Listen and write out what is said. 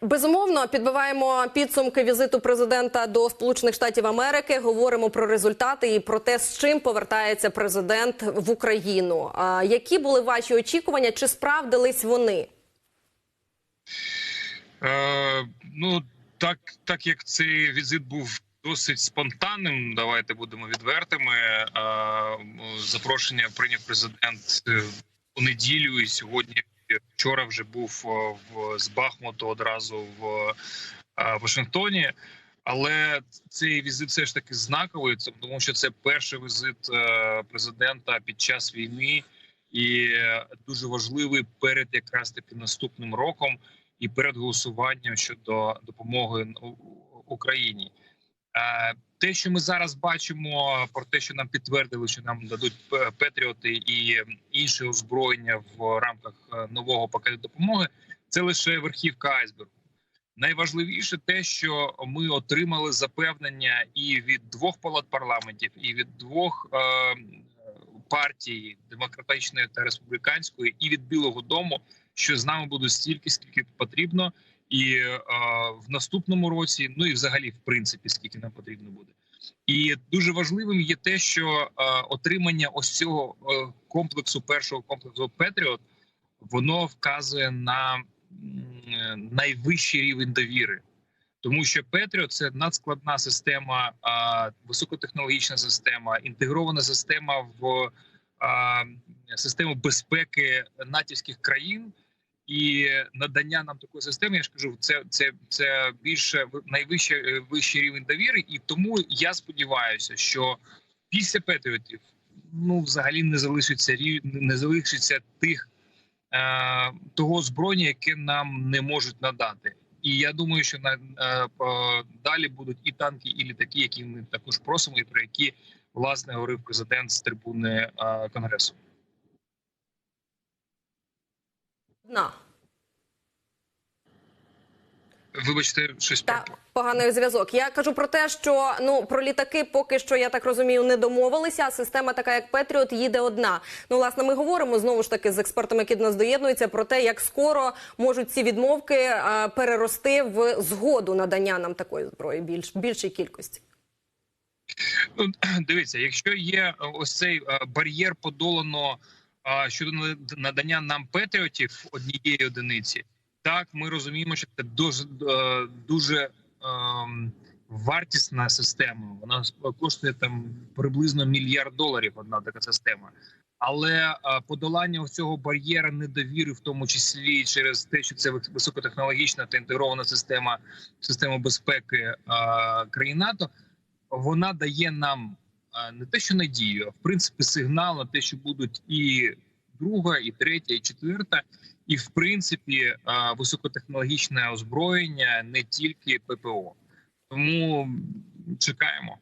безумовно підбиваємо підсумки візиту президента до Сполучених Штатів Америки. Говоримо про результати і про те, з чим повертається президент в Україну. А які були ваші очікування? Чи справдились вони? Е, ну так, так як цей візит був досить спонтанним, давайте будемо відвертими. Е, запрошення прийняв президент е, у неділю, і сьогодні вчора вже був е, в з Бахмуту одразу в е, Вашингтоні. Але цей візит все ж таки знаковий, тому що це перший візит е, президента під час війни, і дуже важливий перед якраз таки наступним роком і перед голосуванням щодо допомоги Україні. Те, що ми зараз бачимо, про те, що нам підтвердили, що нам дадуть Петріоти і інше озброєння в рамках нового пакету допомоги, це лише верхівка айсбергу. Найважливіше те, що ми отримали запевнення і від двох палат парламентів, і від двох е, партій демократичної та республіканської, і від Білого Дому, що з нами буде стільки, скільки потрібно, і е, в наступному році, ну і взагалі, в принципі, скільки нам потрібно буде. І дуже важливим є те, що е, отримання ось цього е, комплексу, першого комплексу Петріот, воно вказує на найвищий рівень довіри. Тому що Петріот це надскладна система, високотехнологічна система, інтегрована система в систему безпеки натівських країн, і надання нам такої системи, я ж кажу, це це, це більше найвищий вищий рівень довіри. І тому я сподіваюся, що після Петріотів ну взагалі не залишиться не залишиться тих е, того зброї, яке нам не можуть надати. І я думаю, що на е, далі будуть і танки, і літаки, які ми також просимо, і про які власне говорив президент з трибуни е, конгресу. На Вибачте, щось та поганий зв'язок. Я кажу про те, що ну про літаки поки що я так розумію, не домовилися. а Система, така як Петріот, їде одна. Ну, власне, ми говоримо знову ж таки з експертами, які до нас доєднуються, про те, як скоро можуть ці відмовки е, перерости в згоду надання нам такої зброї більш більшій кількості. Ну, дивіться, якщо є е, ось цей е, бар'єр подолано щодо над- надання нам патріотів однієї одиниці, так ми розуміємо, що це дуже е, дуже ем, вартісна система. Вона коштує там приблизно мільярд доларів. Одна така система. Але е, подолання цього бар'єра недовіри, в тому числі через те, що це високотехнологічна та інтегрована система система безпеки е, країн НАТО, вона дає нам е, не те, що надію, а в принципі сигнал на те, що будуть і друга, і третя, і четверта, і в принципі високотехнологічне озброєння не тільки ППО. Тому чекаємо.